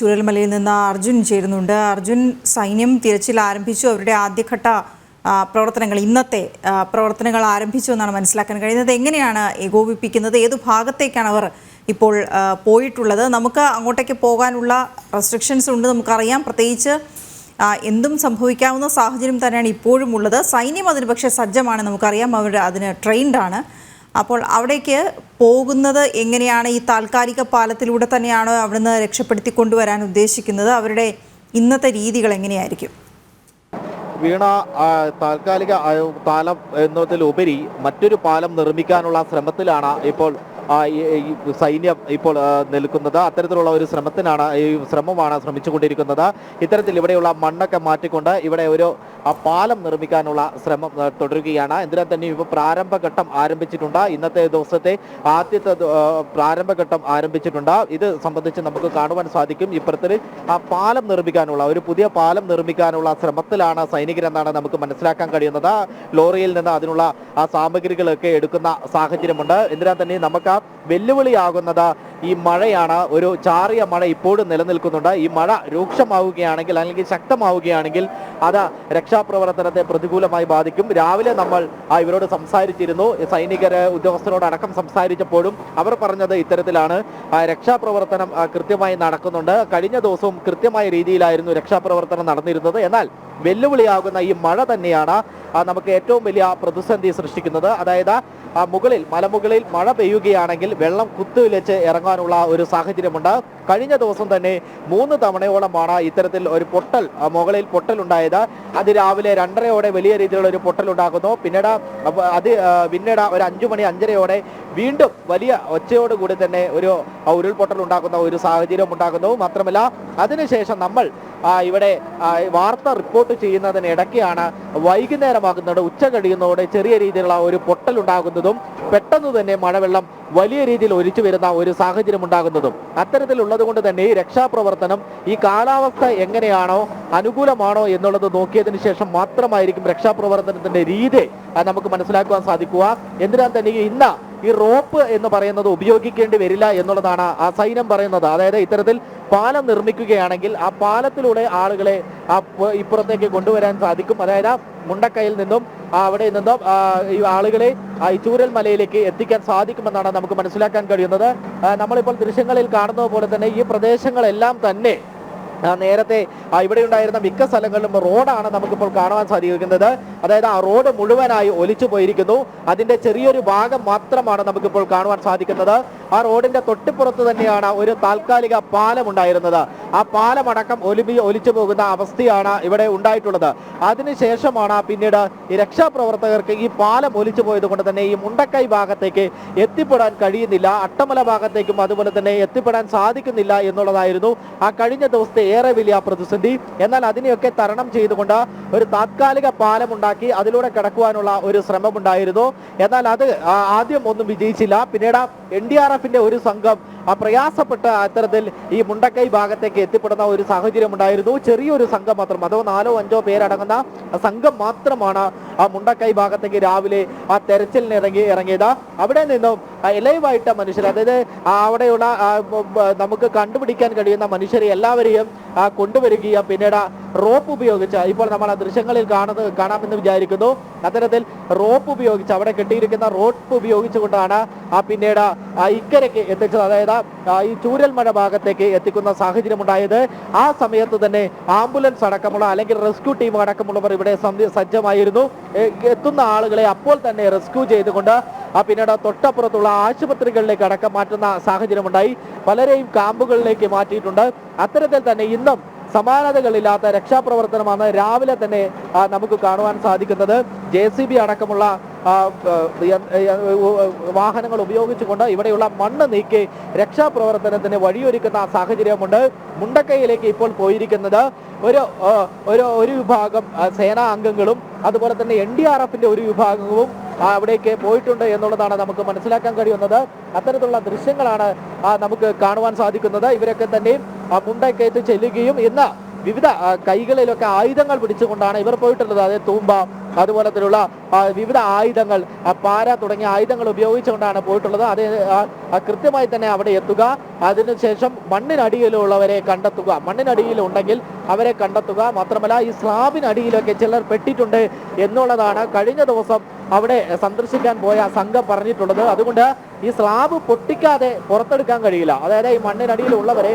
ചൂരൽമലയിൽ നിന്ന് അർജുൻ ചേരുന്നുണ്ട്. അർജുൻ സൈന്യം തിരച്ചിൽ ആരംഭിച്ചു. അവരുടെ ആദ്യഘട്ട പ്രവർത്തനങ്ങൾ ഇന്നത്തെ പ്രവർത്തനങ്ങൾ ആരംഭിച്ചു എന്നാണ് മനസ്സിലാക്കാൻ കഴിയുന്നത്. എങ്ങനെയാണ് ഏകോപിപ്പിക്കുന്നത്? ഏത് ഭാഗത്തേക്കാണ് അവർ ഇപ്പോൾ പോയിട്ടുള്ളത്? നമുക്ക് അങ്ങോട്ടേക്ക് പോകാനുള്ള റെസ്ട്രിക്ഷൻസ് ഉണ്ട് നമുക്കറിയാം. പ്രത്യേകിച്ച് എന്തും സംഭവിക്കാവുന്ന സാഹചര്യം തന്നെയാണ് ഇപ്പോഴും ഉള്ളത്. സൈന്യം അതിന് പക്ഷേ സജ്ജമാണ് നമുക്കറിയാം. അവർ അതിന് ട്രെയിൻഡാണ് അപ്പോൾ അവിടേക്ക് പോകുന്നത് എങ്ങനെയാണ്? ഈ താൽക്കാലിക പാലത്തിലൂടെ തന്നെയാണ് അവിടുന്ന് രക്ഷപ്പെടുത്തി കൊണ്ടുവരാൻ ഉദ്ദേശിക്കുന്നത്? അവരുടെ ഇന്നത്തെ രീതികൾ എങ്ങനെയായിരിക്കും? വീണ താൽക്കാലിക പാലം എന്നതിലുപരി മറ്റൊരു പാലം നിർമ്മിക്കാനുള്ള ശ്രമത്തിലാണ് ഇപ്പോൾ സൈന്യം ഇപ്പോൾ നിൽക്കുന്നത്. അത്തരത്തിലുള്ള ഒരു ശ്രമത്തിനാണ് ഈ ശ്രമമാണ് ശ്രമിച്ചുകൊണ്ടിരിക്കുന്നത്. ഇത്തരത്തിൽ ഇവിടെയുള്ള മണ്ണൊക്കെ മാറ്റിക്കൊണ്ട് ഇവിടെ ഒരു പാലം നിർമ്മിക്കാനുള്ള ശ്രമം തുടരുകയാണ്. എന്തിനാൽ തന്നെ ഇപ്പോൾ പ്രാരംഭഘട്ടം ആരംഭിച്ചിട്ടുണ്ട്. ഇന്നത്തെ ദിവസത്തെ ആദ്യത്തെ പ്രാരംഭഘട്ടം ആരംഭിച്ചിട്ടുണ്ട്. ഇത് സംബന്ധിച്ച് നമുക്ക് കാണുവാൻ സാധിക്കും. ഇപ്പുറത്തിൽ ആ പാലം നിർമ്മിക്കാനുള്ള ഒരു പുതിയ പാലം നിർമ്മിക്കാനുള്ള ശ്രമത്തിലാണ് സൈനികരെന്നാണ് നമുക്ക് മനസ്സിലാക്കാൻ കഴിയുന്നത്. ലോറിയിൽ നിന്ന് അതിനുള്ള ആ സാമഗ്രികളൊക്കെ എടുക്കുന്ന സാഹചര്യമുണ്ട്. എന്തിനാൽ തന്നെ നമുക്ക് വെല്ലുവിളിയാകുന്നത് ഈ മഴയാണ്. ഒരു ചാറിയ മഴ ഇപ്പോഴും നിലനിൽക്കുന്നുണ്ട്. ഈ മഴ രൂക്ഷമാവുകയാണെങ്കിൽ അല്ലെങ്കിൽ ശക്തമാവുകയാണെങ്കിൽ അത് രക്ഷാപ്രവർത്തനത്തെ പ്രതികൂലമായി ബാധിക്കും. രാവിലെ നമ്മൾ ഇവരോട് സംസാരിച്ചിരുന്നു. സൈനികര് ഉദ്യോഗസ്ഥരോടക്കം സംസാരിച്ചപ്പോഴും അവർ പറഞ്ഞത് ഇത്തരത്തിലാണ്. രക്ഷാപ്രവർത്തനം കൃത്യമായി നടക്കുന്നുണ്ട്. കഴിഞ്ഞ ദിവസവും കൃത്യമായ രീതിയിലായിരുന്നു രക്ഷാപ്രവർത്തനം നടന്നിരുന്നത്. എന്നാൽ വെല്ലുവിളിയാകുന്ന ഈ മഴ തന്നെയാണ് നമുക്ക് ഏറ്റവും വലിയ പ്രതിസന്ധി സൃഷ്ടിക്കുന്നത്. അതായത് മുകളിൽ മലമുകളിൽ മഴ പെയ്യുകയാണെങ്കിൽ വെള്ളം കുത്തുവിലച്ച് ഇറങ്ങാനുള്ള ഒരു സാഹചര്യമുണ്ട്. കഴിഞ്ഞ ദിവസം തന്നെ മൂന്ന് തവണയോളമാണ് ഇത്തരത്തിൽ ഒരു പൊട്ടൽ മുകളിൽ പൊട്ടലുണ്ടായത്. അത് രാവിലെ രണ്ടരയോടെ വലിയ രീതിയിലുള്ള ഒരു പൊട്ടൽ ഉണ്ടാകുന്നു പിന്നീട് അത് പിന്നീട് ഒരു അഞ്ചു മണി അഞ്ചരയോടെ വീണ്ടും വലിയ ഒച്ചയോടുകൂടി തന്നെ ഒരു ഉരുൾപൊട്ടൽ ഉണ്ടാക്കുന്ന ഒരു സാഹചര്യം ഉണ്ടാക്കുന്നു. മാത്രമല്ല അതിനുശേഷം നമ്മൾ ഇവിടെ വാർത്ത റിപ്പോർട്ട് ചെയ്യുന്നതിനിടയ്ക്കാണ് വൈകുന്നേരമാകുന്നത്. ഉച്ച കഴിയുന്നതോടെ ചെറിയ രീതിയിലുള്ള ഒരു പൊട്ടൽ ഉണ്ടാകുന്നതും പെട്ടെന്ന് തന്നെ മഴവെള്ളം വലിയ രീതിയിൽ ഒലിച്ചു വരുന്ന ഒരു സാഹചര്യം ഉണ്ടാകുന്നതും. അത്തരത്തിലുള്ളത് കൊണ്ട് തന്നെ ഈ രക്ഷാപ്രവർത്തനം ഈ കാലാവസ്ഥ എങ്ങനെയാണോ അനുകൂലമാണോ എന്നുള്ളത് നോക്കിയതിന് ശേഷം മാത്രമായിരിക്കും രക്ഷാപ്രവർത്തനത്തിന്റെ രീതി നമുക്ക് മനസ്സിലാക്കുവാൻ സാധിക്കുക. എന്തിനാ തന്നെ ഇന്ന് ഈ റോപ്പ് എന്ന് പറയുന്നത് ഉപയോഗിക്കേണ്ടി വരില്ല എന്നുള്ളതാണ് ആ സൈന്യം പറയുന്നത്. അതായത് ഇത്തരത്തിൽ പാലം നിർമ്മിക്കുകയാണെങ്കിൽ ആ പാലത്തിലൂടെ ആളുകളെ ആ ഇപ്പുറത്തേക്ക് കൊണ്ടുവരാൻ സാധിക്കും. അതായത് മുണ്ടക്കയിൽ നിന്നും അവിടെ നിന്നും ഈ ആളുകളെ ഈ ചൂരൽ മലയിലേക്ക് എത്തിക്കാൻ സാധിക്കുമെന്നാണ് നമുക്ക് മനസ്സിലാക്കാൻ കഴിയുന്നത്. നമ്മളിപ്പോൾ ദൃശ്യങ്ങളിൽ കാണുന്നത് പോലെ തന്നെ ഈ പ്രദേശങ്ങളെല്ലാം തന്നെ നേരത്തെ ഇവിടെ ഉണ്ടായിരുന്ന മിക്ക സ്ഥലങ്ങളിലും റോഡാണ് നമുക്കിപ്പോൾ കാണുവാൻ സാധിക്കുന്നത്. അതായത് ആ റോഡ് മുഴുവനായി ഒലിച്ചു പോയിരിക്കുന്നു. അതിന്റെ ചെറിയൊരു ഭാഗം മാത്രമാണ് നമുക്കിപ്പോൾ കാണുവാൻ സാധിക്കുന്നത്. ആ റോഡിന്റെ തൊട്ടിപ്പുറത്ത് തന്നെയാണ് ഒരു താൽക്കാലിക പാലം ഉണ്ടായിരുന്നത് ആ പാലമടക്കം ഒലിമി ഒലിച്ചു പോകുന്ന അവസ്ഥയാണ് ഇവിടെ ഉണ്ടായിട്ടുള്ളത്. അതിനുശേഷമാണ് പിന്നീട് ഈ രക്ഷാപ്രവർത്തകർക്ക് ഈ പാലം ഒലിച്ചു പോയത് കൊണ്ട് തന്നെ ഈ മുണ്ടക്കൈ ഭാഗത്തേക്ക് എത്തിപ്പെടാൻ കഴിയുന്നില്ല. അട്ടമല ഭാഗത്തേക്കും അതുപോലെ തന്നെ എത്തിപ്പെടാൻ സാധിക്കുന്നില്ല എന്നുള്ളതായിരുന്നു ആ കഴിഞ്ഞ ദിവസത്തെ ഏറെ വലിയ പ്രതിസന്ധി. എന്നാൽ അതിനെയൊക്കെ തരണം ചെയ്തുകൊണ്ട് ഒരു താത്കാലിക പാലം ഉണ്ടാക്കി അതിലൂടെ കടക്കുവാനുള്ള ഒരു ശ്രമമുണ്ടായിരുന്നു. എന്നാൽ അത് ആദ്യം ഒന്നും വിജയിച്ചില്ല. പിന്നീട് എൻ ഡി ആർ എഫിന്റെ ഒരു സംഘം പ്രയാസപ്പെട്ട് അത്തരത്തിൽ ഈ മുണ്ടക്കൈ ഭാഗത്തേക്ക് എത്തിപ്പെടുന്ന ഒരു സാഹചര്യം ഉണ്ടായിരുന്നു. ചെറിയൊരു സംഘം മാത്രം അതോ നാലോ അഞ്ചോ പേരടങ്ങുന്ന സംഘം മാത്രമാണ് ആ മുണ്ടക്കൈ ഭാഗത്തേക്ക് രാവിലെ ആ തെരച്ചിലിന് ഇറങ്ങി ഇറങ്ങിയത്. അവിടെ നിന്നും എലൈവായിട്ട മനുഷ്യർ അതായത് അവിടെയുള്ള നമുക്ക് കണ്ടുപിടിക്കാൻ കഴിയുന്ന മനുഷ്യരെ എല്ലാവരെയും കൊണ്ടുവരികയും പിന്നീട് റോപ്പ് ഉപയോഗിച്ച് ഇപ്പോൾ നമ്മൾ ആ ദൃശ്യങ്ങളിൽ കാണുന്നത് കാണാമെന്ന് വിചാരിക്കുന്നു. അത്തരത്തിൽ റോപ്പ് ഉപയോഗിച്ച് അവിടെ കെട്ടിയിരിക്കുന്ന റോപ്പ് ഉപയോഗിച്ചുകൊണ്ടാണ് ആ പിന്നീട് ഇക്കരയ്ക്ക് എത്തിച്ചത്. അതായത് ഈ ചൂരൽമഴ ഭാഗത്തേക്ക് എത്തിക്കുന്ന സാഹചര്യം ഉണ്ടായത്. ആ സമയത്ത് തന്നെ ആംബുലൻസ് അടക്കമുള്ള അല്ലെങ്കിൽ റെസ്ക്യൂ ടീം അടക്കമുള്ളവർ ഇവിടെ സജ്ജമായിരുന്നു. എത്തുന്ന ആളുകളെ അപ്പോൾ തന്നെ റെസ്ക്യൂ ചെയ്തുകൊണ്ട് പിന്നീട് തൊട്ടപ്പുറത്തുള്ള ആശുപത്രികളിലേക്ക് അടക്കം മാറ്റുന്ന സാഹചര്യമുണ്ടായി. പലരെയും ക്യാമ്പുകളിലേക്ക് മാറ്റിയിട്ടുണ്ട്. അത്തരത്തിൽ തന്നെ ഇന്നും സമാനതകളില്ലാത്ത രക്ഷാപ്രവർത്തനമാണ് രാവിലെ തന്നെ നമുക്ക് കാണുവാൻ സാധിക്കുന്നത്. ജെ അടക്കമുള്ള ആ, ആ, വാഹനങ്ങൾ ഉപയോഗിച്ചുകൊണ്ട് ഇവിടെയുള്ള മണ്ണ് നീക്കി രക്ഷാപ്രവർത്തനത്തിന് വഴിയൊരുക്കുന്ന സാഹചര്യമുണ്ട്. മുണ്ടക്കൈയിലേക്ക് ഇപ്പോൾ പോയിരിക്കുന്നത് ഒരു ഒരു ഒരു വിഭാഗം ആ, സേനാ അംഗങ്ങളും അതുപോലെ തന്നെ എൻ ഡി ആർ എഫിന്റെ ഒരു വിഭാഗവും ആ, അവിടേക്ക് പോയിട്ടുണ്ട് എന്നുള്ളതാണ് നമുക്ക് മനസ്സിലാക്കാൻ കഴിയുന്നത്. അത്തരത്തിലുള്ള ദൃശ്യങ്ങളാണ് നമുക്ക് കാണുവാൻ സാധിക്കുന്നത്. ഇവരൊക്കെ തന്നെ ആ, മുണ്ടക്കയത്ത് ചെല്ലുകയും ഇന്ന് വിവിധ കൈകളിലൊക്കെ ആയുധങ്ങൾ പിടിച്ചുകൊണ്ടാണ് ഇവർ പോയിട്ടുള്ളത്. അതായത് തൂമ്പ അതുപോലെ തന്നെയുള്ള വിവിധ ആയുധങ്ങൾ പാര തുടങ്ങിയ ആയുധങ്ങൾ ഉപയോഗിച്ചുകൊണ്ടാണ് പോയിട്ടുള്ളത്. അതേ കൃത്യമായി തന്നെ അവിടെ എത്തുക. അതിനുശേഷം മണ്ണിനടിയിലുള്ളവരെ കണ്ടെത്തുക. മണ്ണിനടിയിൽ ഉണ്ടെങ്കിൽ അവരെ കണ്ടെത്തുക. മാത്രമല്ല ഈ സ്ലാബിനടിയിലൊക്കെ ചിലർ പെട്ടിട്ടുണ്ട് എന്നുള്ളതാണ് കഴിഞ്ഞ ദിവസം അവിടെ സന്ദർശിക്കാൻ പോയ സംഘം പറഞ്ഞിട്ടുള്ളത് അതുകൊണ്ട് ഈ സ്ലാബ് പൊട്ടിക്കാതെ പുറത്തെടുക്കാൻ കഴിയില്ല. അതായത് ഈ മണ്ണിനടിയിലുള്ളവരെ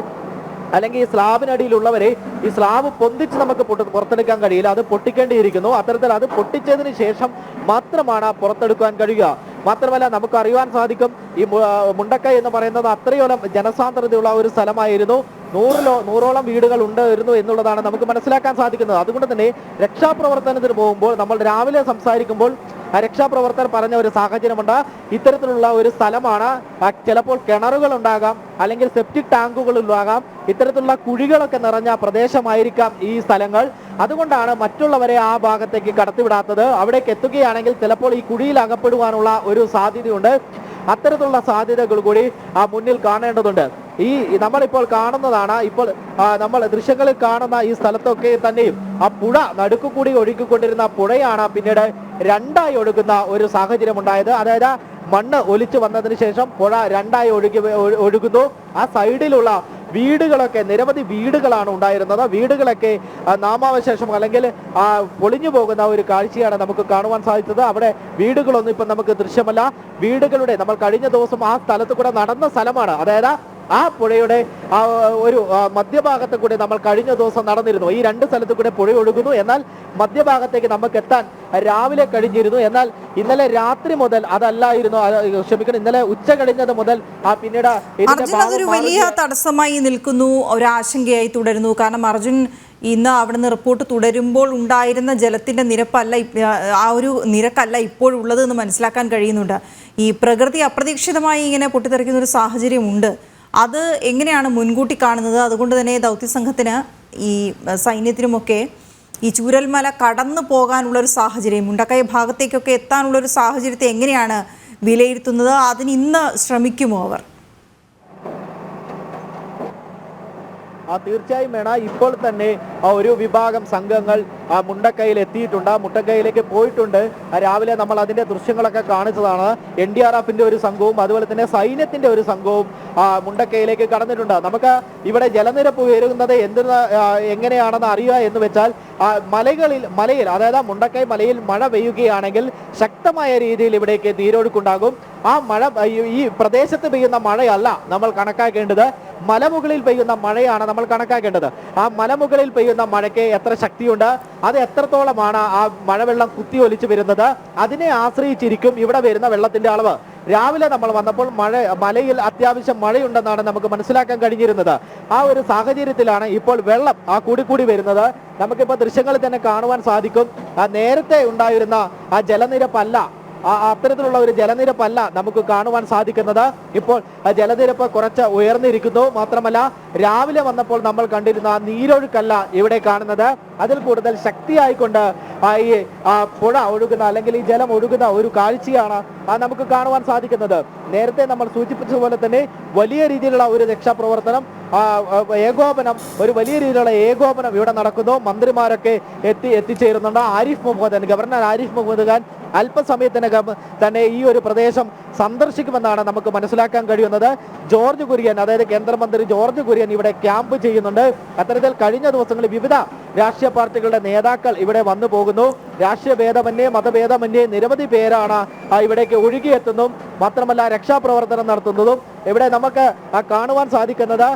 അല്ലെങ്കിൽ ഈ സ്ലാബിനടിയിലുള്ളവരെ ഈ സ്ലാബ് പൊന്തിച്ച് നമുക്ക് പുറത്തെടുക്കാൻ കഴിയില്ല. അത് പൊട്ടിക്കേണ്ടിയിരിക്കുന്നു. അത്തരത്തിൽ അത് പൊട്ടിച്ചതിന് ശേഷം മാത്രമാണ് പുറത്തെടുക്കാൻ കഴിയുക. മാത്രമല്ല നമുക്ക് അറിയുവാൻ സാധിക്കും ഈ മുണ്ടക്കൈ എന്ന് പറയുന്നത് അത്രയോളം ജനസാന്ദ്രതയുള്ള ഒരു സ്ഥലമായിരുന്നു. നൂറിലോ നൂറോളം വീടുകൾ ഉണ്ടായിരുന്നു എന്നുള്ളതാണ് നമുക്ക് മനസ്സിലാക്കാൻ സാധിക്കുന്നത്. അതുകൊണ്ട് തന്നെ രക്ഷാപ്രവർത്തനത്തിന് പോകുമ്പോൾ നമ്മൾ രാവിലെ സംസാരിക്കുമ്പോൾ രക്ഷാപ്രവർത്തകർ പറഞ്ഞ ഒരു സാഹചര്യമുണ്ട്. ഇത്തരത്തിലുള്ള ഒരു സ്ഥലമാണ്. ചിലപ്പോൾ കിണറുകൾ ഉണ്ടാകാം അല്ലെങ്കിൽ സെപ്റ്റിക് ടാങ്കുകൾ ഉണ്ടാകാം ഇത്തരത്തിലുള്ള കുഴികളൊക്കെ നിറഞ്ഞ പ്രദേശമായിരിക്കാം ഈ സ്ഥലങ്ങൾ. അതുകൊണ്ടാണ് മറ്റുള്ളവരെ ആ ഭാഗത്തേക്ക് കടത്തിവിടാത്തത്. അവിടേക്ക് എത്തുകയാണെങ്കിൽ ചിലപ്പോൾ ഈ കുഴിയിൽ അകപ്പെടുവാനുള്ള ഒരു സാധ്യതയുണ്ട്. അത്തരത്തിലുള്ള സാധ്യതകൾ കൂടി ആ മുന്നിൽ കാണേണ്ടതുണ്ട്. ഈ നമ്മളിപ്പോൾ കാണുന്നതാണ് ഇപ്പോൾ നമ്മൾ ദൃശ്യങ്ങളിൽ കാണുന്ന ഈ സ്ഥലത്തൊക്കെ തന്നെയും ആ പുഴ നടുക്കു കൂടി ഒഴുകിക്കൊണ്ടിരുന്ന പുഴയാണ് പിന്നീട് രണ്ടായി ഒഴുകുന്ന ഒരു സാഹചര്യം ഉണ്ടായത്. അതായത് മണ്ണ് ഒലിച്ചു വന്നതിന് ശേഷം പുഴ രണ്ടായി ഒഴുകി ഒഴുകുന്നു. ആ സൈഡിലുള്ള വീടുകളൊക്കെ നിരവധി വീടുകളാണ് ഉണ്ടായിരുന്നത്. വീടുകളൊക്കെ നാമാവശേഷം അല്ലെങ്കിൽ പൊളിഞ്ഞു പോകുന്ന ഒരു കാഴ്ചയാണ് നമുക്ക് കാണുവാൻ സാധിച്ചത്. അവിടെ വീടുകളൊന്നും ഇപ്പം നമുക്ക് ദൃശ്യമല്ല. വീടുകളുടെ നമ്മൾ കഴിഞ്ഞ ദിവസം ആ സ്ഥലത്ത് കൂടെ നടന്ന സ്ഥലമാണ്. അതായത് ആ പുഴയുടെ ആ ഒരു മധ്യഭാഗത്ത് കൂടെ നമ്മൾ കഴിഞ്ഞ ദിവസം നടന്നിരുന്നു. ഈ രണ്ട് സ്ഥലത്ത് കൂടെ പുഴ ഒഴുകുന്നു. എന്നാൽ മധ്യഭാഗത്തേക്ക് നമുക്ക് എത്താൻ രാവിലെ കഴിഞ്ഞിരുന്നു. എന്നാൽ ഇന്നലെ രാത്രി മുതൽ അതല്ലായിരുന്നു. അത് ക്ഷമിക്കണം ഇന്നലെ ഉച്ച കഴിഞ്ഞത് മുതൽ ആ പിന്നീട് അതൊരു വലിയ തടസ്സമായി നിൽക്കുന്നു. ഒരാശങ്കയായി തുടരുന്നു. കാരണം അർജുൻ ഇന്ന് അവിടുന്ന് റിപ്പോർട്ട് തുടരുമ്പോൾ ഉണ്ടായിരുന്ന ജലത്തിന്റെ നിരപ്പല്ല ആ ഒരു നിരക്കല്ല ഇപ്പോഴുള്ളത് എന്ന് മനസ്സിലാക്കാൻ കഴിയുന്നുണ്ട്. ഈ പ്രകൃതി അപ്രതീക്ഷിതമായി ഇങ്ങനെ പൊട്ടിത്തെറിക്കുന്ന ഒരു സാഹചര്യമുണ്ട്. അത് എങ്ങനെയാണ് മുൻകൂട്ടി കാണുന്നത്? അതുകൊണ്ട് തന്നെ ദൗത്യ സംഘത്തിന് ഈ സൈന്യത്തിനുമൊക്കെ ഈ ചൂരൽമല കടന്നു പോകാനുള്ള ഒരു സാഹചര്യം മുണ്ടക്കൈ ഭാഗത്തേക്കൊക്കെ എത്താനുള്ള ഒരു സാഹചര്യത്തെ എങ്ങനെയാണ് വിലയിരുത്തുന്നത്? അതിന് ഇന്ന് ശ്രമിക്കുമോ അവർ? ആ തീർച്ചയായും വേണ ഇപ്പോൾ തന്നെ ആ ഒരു വിഭാഗം സംഘങ്ങൾ ആ മുണ്ടക്കൈയിൽ എത്തിയിട്ടുണ്ട് ആ മുണ്ടക്കൈയിലേക്ക് പോയിട്ടുണ്ട്. രാവിലെ നമ്മൾ അതിന്റെ ദൃശ്യങ്ങളൊക്കെ കാണിച്ചതാണ്. എൻ ഡി ആർ എഫിന്റെ ഒരു സംഘവും അതുപോലെ തന്നെ സൈന്യത്തിന്റെ ഒരു സംഘവും മുണ്ടക്കൈയിലേക്ക് കടന്നിട്ടുണ്ട്. നമുക്ക് ഇവിടെ ജലനിരപ്പ് ഉയരുന്നത് എന്ത് എങ്ങനെയാണെന്ന് അറിയുക എന്ന് വെച്ചാൽ മലകളിൽ മലയിൽ അതായത് മുണ്ടക്കൈ മലയിൽ മഴ പെയ്യുകയാണെങ്കിൽ ശക്തമായ രീതിയിൽ ഇവിടേക്ക് തീരൊഴുക്കുണ്ടാകും ആ മഴ ഈ- പ്രദേശത്ത് പെയ്യുന്ന മഴയല്ല നമ്മൾ കണക്കാക്കേണ്ടത്. മലമുകളിൽ പെയ്യുന്ന മഴയാണ് നമ്മൾ കണക്കാക്കേണ്ടത്. ആ മലമുകളിൽ പെയ്യുന്ന മഴയ്ക്ക് എത്ര ശക്തിയുണ്ട്? അത് എത്രത്തോളമാണ് ആ മഴവെള്ളം കുത്തി ഒലിച്ചു വരുന്നത്? അതിനെ ആശ്രയിച്ചിരിക്കും ഇവിടെ വരുന്ന വെള്ളത്തിന്റെ അളവ്. രാവിലെ നമ്മൾ വന്നപ്പോൾ മഴ മലയിൽ അത്യാവശ്യം മഴയുണ്ടെന്നാണ് നമുക്ക് മനസ്സിലാക്കാൻ കഴിഞ്ഞിരുന്നത്. ആ ഒരു സാഹചര്യത്തിലാണ് ഇപ്പോൾ വെള്ളം ആ കൂടി കൂടി വരുന്നത്. നമുക്കിപ്പോൾ ദൃശ്യങ്ങളിൽ തന്നെ കാണുവാൻ സാധിക്കും. നേരത്തെ ഉണ്ടായിരുന്ന ആ ജലനിരപ്പല്ല അത്തരത്തിലുള്ള ഒരു ജലനിരപ്പല്ല നമുക്ക് കാണുവാൻ സാധിക്കുന്നത്. ഇപ്പോൾ ജലനിരപ്പ് കുറച്ച് ഉയർന്നിരിക്കുന്നു. മാത്രമല്ല രാവിലെ വന്നപ്പോൾ നമ്മൾ കണ്ടിരുന്ന നീരൊഴുക്കല്ല ഇവിടെ കാണുന്നത്. അതിൽ കൂടുതൽ ശക്തിയായിക്കൊണ്ട് ഈ പുഴ ഒഴുകുന്ന അല്ലെങ്കിൽ ഈ ജലം ഒഴുകുന്ന ഒരു കാഴ്ചയാണ് നമുക്ക് കാണുവാൻ സാധിക്കുന്നത്. നേരത്തെ നമ്മൾ സൂചിപ്പിച്ചതുപോലെ തന്നെ വലിയ രീതിയിലുള്ള ഒരു രക്ഷാപ്രവർത്തനം ഏകോപനം ഒരു വലിയ രീതിയിലുള്ള ഏകോപനം ഇവിടെ നടക്കുന്നു. മന്ത്രിമാരൊക്കെ എത്തി എത്തിച്ചേരുന്നുണ്ട്. ആരിഫ് മുഹമ്മദ് ഗവർണർ ആരിഫ് മുഹമ്മദ് ഖാൻ അല്പസമയത്തിനകം തന്നെ ഈ ഒരു പ്രദേശം സന്ദർശിക്കുമെന്നാണ് നമുക്ക് മനസ്സിലാക്കാൻ കഴിയുന്നത്. ജോർജ് കുര്യൻ അതായത് കേന്ദ്രമന്ത്രി ജോർജ് കുര്യൻ ഇവിടെ ക്യാമ്പ് ചെയ്യുന്നുണ്ട്. അത്തരത്തിൽ കഴിഞ്ഞ ദിവസങ്ങളിൽ വിവിധ രാഷ്ട്രീയ പാർട്ടികളുടെ നേതാക്കൾ ഇവിടെ വന്നു പോകുന്നു. രാഷ്ട്രീയ ഭേദമന്യേ മതഭേദമന്യേ നിരവധി പേരാണ് ഇവിടേക്ക് ഒഴുകിയെത്തുന്നു മാത്രമല്ല രക്ഷാപ്രവർത്തനം നടത്തുന്നതും. ഇവിടെ നമുക്ക് കാണുവാൻ സാധിക്കുന്നത്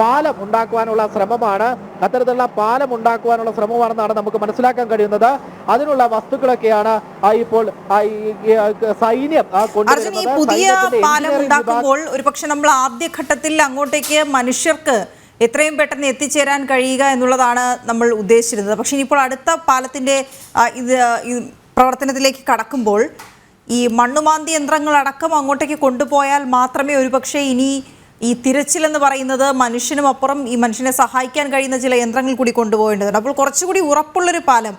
പാലം ഉണ്ടാക്കുവാനുള്ള ശ്രമമാണ്. അത്തരത്തിലുള്ള പാലം ഉണ്ടാക്കുവാനുള്ള ശ്രമമാണെന്നാണ് നമുക്ക് മനസ്സിലാക്കാൻ കഴിയുന്നത്. അതിനുള്ള വസ്തുക്കളൊക്കെയാണ് ഇപ്പോൾ സൈന്യം പുതിയ പാലം ഉണ്ടാക്കുമ്പോൾ ഒരുപക്ഷെ നമ്മൾ ആദ്യഘട്ടത്തിൽ അങ്ങോട്ടേക്ക് മനുഷ്യർക്ക് എത്രയും പെട്ടെന്ന് എത്തിച്ചേരാൻ കഴിയുക എന്നുള്ളതാണ് നമ്മൾ ഉദ്ദേശിച്ചിരുന്നത്. പക്ഷേ ഇപ്പോൾ അടുത്ത പാലത്തിന്റെ ഇത് പ്രവർത്തനത്തിലേക്ക് കടക്കുമ്പോൾ ഈ മണ്ണുമാന്തി യന്ത്രങ്ങളടക്കം അങ്ങോട്ടേക്ക് കൊണ്ടുപോയാൽ മാത്രമേ ഒരുപക്ഷെ ഇനി ഈ തിരച്ചിൽ എന്ന് പറയുന്നത് മനുഷ്യനും അപ്പുറം ഈ മനുഷ്യനെ സഹായിക്കാൻ കഴിയുന്ന ചില യന്ത്രങ്ങൾ കൂടി കൊണ്ടുപോകേണ്ടതുണ്ട്. അപ്പോൾ കുറച്ചുകൂടി ഉറപ്പുള്ളൊരു പാലം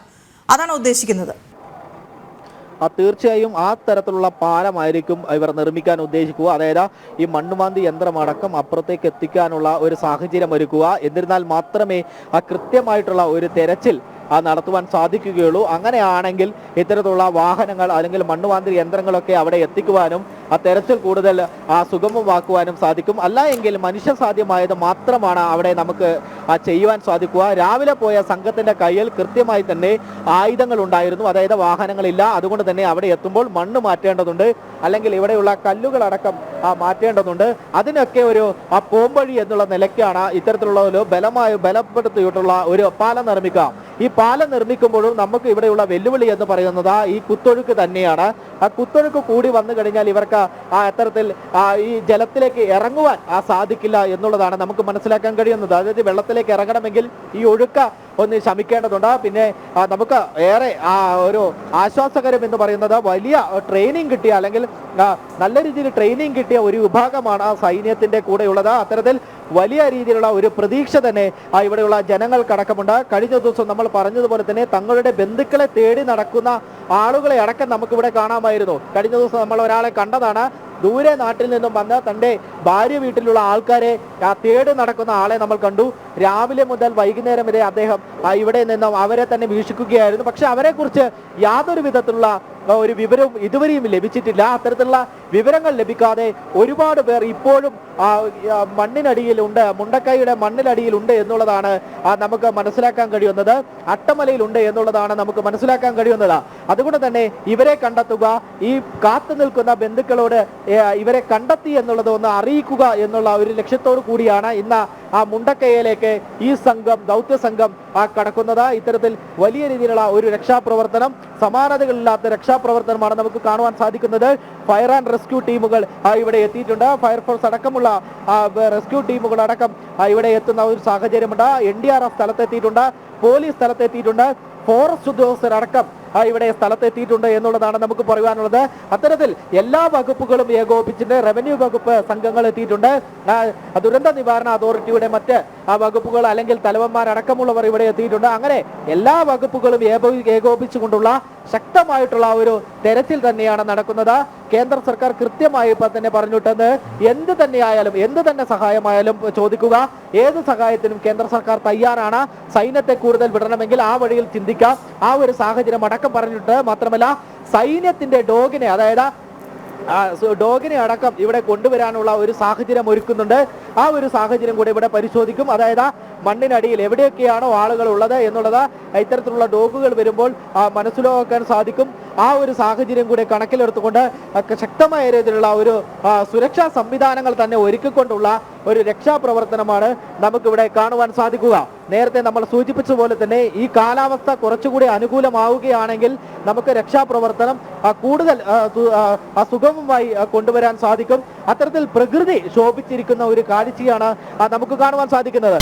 അതാണ് ഉദ്ദേശിക്കുന്നത്. തീർച്ചയായും ആ തരത്തിലുള്ള പാലമായിരിക്കും ഇവർ നിർമ്മിക്കാൻ ഉദ്ദേശിക്കുക. അതായത് ഈ മണ്ണുമാന്തി യന്ത്രമടക്കം അപ്പുറത്തേക്ക് എത്തിക്കാനുള്ള ഒരു സാഹചര്യം ഒരുക്കുക. എന്നിരുന്നാൽ മാത്രമേ ആ കൃത്യമായിട്ടുള്ള ഒരു തെരച്ചിൽ നടത്തുവാൻ സാധിക്കുകയുള്ളൂ. അങ്ങനെയാണെങ്കിൽ ഇത്തരത്തിലുള്ള വാഹനങ്ങൾ അല്ലെങ്കിൽ മണ്ണുവാന്തിരി യന്ത്രങ്ങളൊക്കെ അവിടെ എത്തിക്കുവാനും ആ തെരച്ചിൽ കൂടുതൽ ആ, സുഗമമാക്കുവാനും സാധിക്കും. അല്ല എങ്കിൽ മനുഷ്യ സാധ്യമായത് മാത്രമാണ് അവിടെ നമുക്ക് ആ, ചെയ്യുവാൻ സാധിക്കുക. രാവിലെ പോയ സംഘത്തിന്റെ കയ്യിൽ കൃത്യമായി തന്നെ ആയുധങ്ങൾ ഉണ്ടായിരുന്നു. അതായത് വാഹനങ്ങളില്ല. അതുകൊണ്ട് തന്നെ അവിടെ എത്തുമ്പോൾ മണ്ണ് മാറ്റേണ്ടതുണ്ട്. അല്ലെങ്കിൽ ഇവിടെയുള്ള കല്ലുകളടക്കം മാറ്റേണ്ടതുണ്ട്. അതിനൊക്കെ ഒരു ആ പോംവഴി എന്നുള്ള നിലയ്ക്കാണ് ഇത്തരത്തിലുള്ള ഒരു ബലമായ ബലപ്പെടുത്തിയിട്ടുള്ള ഒരു പാലം നിർമ്മിക്കുക ഈ പാലം നിർമ്മിക്കുമ്പോഴും നമുക്ക് ഇവിടെയുള്ള വെല്ലുവിളി എന്ന് പറയുന്നത് ഈ കുത്തൊഴുക്ക് തന്നെയാണ്. ആ കുത്തൊഴുക്ക് കൂടി വന്നു കഴിഞ്ഞാൽ ഇവർക്ക് ആ അത്തരത്തിൽ ഈ ജലത്തിലേക്ക് ഇറങ്ങുവാൻ ആ സാധിക്കില്ല എന്നുള്ളതാണ് നമുക്ക് മനസ്സിലാക്കാൻ കഴിയുന്നത്. അതായത് വെള്ളത്തിലേക്ക് ഇറങ്ങണമെങ്കിൽ ഈ ഒഴുക്ക ഒന്ന് ശമിക്കേണ്ടതുണ്ട്. പിന്നെ നമുക്ക് ഏറെ ആ ഒരു ആശ്വാസകരം എന്ന് പറയുന്നത് വലിയ ട്രെയിനിങ് കിട്ടിയ അല്ലെങ്കിൽ നല്ല രീതിയിൽ ട്രെയിനിങ് കിട്ടിയ ഒരു വിഭാഗമാണ് ആ സൈന്യത്തിന്റെ കൂടെയുള്ളത്. അത്തരത്തിൽ വലിയ രീതിയിലുള്ള ഒരു പ്രതീക്ഷ തന്നെ ആ, ഇവിടെയുള്ള ജനങ്ങൾക്കടക്കമുണ്ട്. കഴിഞ്ഞ ദിവസം നമ്മൾ പറഞ്ഞതുപോലെ തന്നെ തങ്ങളുടെ ബന്ധുക്കളെ തേടി നടക്കുന്ന ആളുകളെ അടക്കം നമുക്കിവിടെ കാണാമായിരുന്നു. കഴിഞ്ഞ ദിവസം നമ്മൾ ഒരാളെ കണ്ടതാണ്. ദൂരെ നാട്ടിൽ നിന്നും വന്ന് തന്റെ ഭാര്യ വീട്ടിലുള്ള ആൾക്കാരെ തേടി നടക്കുന്ന ആളെ നമ്മൾ കണ്ടു. രാവിലെ മുതൽ വൈകുന്നേരം വരെ അദ്ദേഹം ഇവിടെ നിന്നും അവരെ തന്നെ വീക്ഷിക്കുകയായിരുന്നു. പക്ഷെ അവരെക്കുറിച്ച് യാതൊരു വിധത്തിലുള്ള ഒരു വിവരവും ഇതുവരെയും ലഭിച്ചിട്ടില്ല. അത്തരത്തിലുള്ള വിവരങ്ങൾ ലഭിക്കാതെ ഒരുപാട് പേർ ഇപ്പോഴും മണ്ണിനടിയിലുണ്ട് മുണ്ടക്കൈയുടെ മണ്ണിലടിയിലുണ്ട് എന്നുള്ളതാണ് നമുക്ക് മനസ്സിലാക്കാൻ കഴിയുന്നത്. അട്ടമലയിലുണ്ട് എന്നുള്ളതാണ് നമുക്ക് മനസ്സിലാക്കാൻ കഴിയുന്നത്. അതുകൊണ്ട് തന്നെ ഇവരെ കണ്ടെത്തുക ഈ കാത്തു നിൽക്കുന്ന ബന്ധുക്കളോട് ഇവരെ കണ്ടെത്തി എന്നുള്ളത് ഒന്ന് അറിയിക്കുക എന്നുള്ള ഒരു ലക്ഷ്യത്തോടു കൂടിയാണ് ഇന്ന് ആ മുണ്ടക്കയയിലേക്ക് ഈ സംഘം ദൗത്യ സംഘം ആ കടക്കുന്നത്. ഇത്തരത്തിൽ വലിയ രീതിയിലുള്ള ഒരു രക്ഷാപ്രവർത്തനം സമാനതകളില്ലാത്ത രക്ഷാപ്രവർത്തനമാണ് നമുക്ക് കാണുവാൻ സാധിക്കുന്നത്. ഫയർ ആൻഡ് റെസ്ക്യൂ ടീമുകൾ ഇവിടെ എത്തിയിട്ടുണ്ട്. ഫയർഫോഴ്സ് അടക്കമുള്ള റെസ്ക്യൂ ടീമുകൾ അടക്കം ഇവിടെ എത്തുന്ന ഒരു സാഹചര്യമുണ്ട്. എൻ ഡി ആർ എഫ് സ്ഥലത്തെത്തിയിട്ടുണ്ട്. പോലീസ് സ്ഥലത്തെത്തിയിട്ടുണ്ട്. ഫോറസ്റ്റ് ഉദ്യോഗസ്ഥരടക്കം ഇവിടെ സ്ഥലത്തെത്തിയിട്ടുണ്ട് എന്നുള്ളതാണ് നമുക്ക് പറയുവാനുള്ളത്. അത്തരത്തിൽ എല്ലാ വകുപ്പുകളും ഏകോപിച്ചിട്ട് റവന്യൂ വകുപ്പ് സംഘങ്ങൾ എത്തിയിട്ടുണ്ട്. ദുരന്ത നിവാരണ അതോറിറ്റിയുടെ മറ്റ് ആ വകുപ്പുകൾ അല്ലെങ്കിൽ തലവന്മാരടക്കമുള്ളവർ ഇവിടെ എത്തിയിട്ടുണ്ട്. അങ്ങനെ എല്ലാ വകുപ്പുകളും ഏകോ- ഏകോപിച്ചുകൊണ്ടുള്ള ശക്തമായിട്ടുള്ള ഒരു തെരച്ചിൽ തന്നെയാണ് നടക്കുന്നത്. കേന്ദ്ര സർക്കാർ കൃത്യമായി ഇപ്പൊ തന്നെ പറഞ്ഞിട്ടെന്ന് എന്ത് തന്നെയായാലും എന്ത് തന്നെ സഹായമായാലും ചോദിക്കുക. ഏത് സഹായത്തിനും കേന്ദ്ര സർക്കാർ തയ്യാറാണ്. സൈന്യത്തെ കൂടുതൽ വിടണമെങ്കിൽ ആ വഴിയിൽ ചിന്തിക്കാം. ആ ഒരു സാഹചര്യം അടക്കം പറഞ്ഞിട്ട് മാത്രമല്ല സൈന്യത്തിന്റെ ഡോഗിനെ അതായത് ഡോഗിനെ അടക്കം ഇവിടെ കൊണ്ടുവരാനുള്ള ഒരു സാഹചര്യം ഒരുക്കുന്നുണ്ട്. ആ ഒരു സാഹചര്യം കൂടെ ഇവിടെ പരിശോധിക്കും. അതായത് മണ്ണിനടിയിൽ എവിടെയൊക്കെയാണോ ആളുകൾ ഉള്ളത് എന്നുള്ളത് ഇത്തരത്തിലുള്ള ഡോഗുകൾ വരുമ്പോൾ മനസ്സിലാക്കാൻ സാധിക്കും. ആ ഒരു സാഹചര്യം കൂടെ കണക്കിലെടുത്തുകൊണ്ട് ശക്തമായ രീതിയിലുള്ള ഒരു സുരക്ഷാ സംവിധാനങ്ങൾ തന്നെ ഒരുക്കിക്കൊണ്ടുള്ള ഒരു രക്ഷാപ്രവർത്തനമാണ് നമുക്കിവിടെ കാണുവാൻ സാധിക്കുക. നേരത്തെ നമ്മൾ സൂചിപ്പിച്ച പോലെ തന്നെ ഈ കാലാവസ്ഥ കുറച്ചുകൂടി അനുകൂലമാവുകയാണെങ്കിൽ നമുക്ക് രക്ഷാപ്രവർത്തനം കൂടുതൽ സുഗമമായി കൊണ്ടുവരാൻ സാധിക്കും. അത്തരത്തിൽ പ്രകൃതി ശോഭിച്ചിരിക്കുന്ന ഒരു കാഴ്ചയാണ് നമുക്ക് കാണുവാൻ സാധിക്കുന്നത്.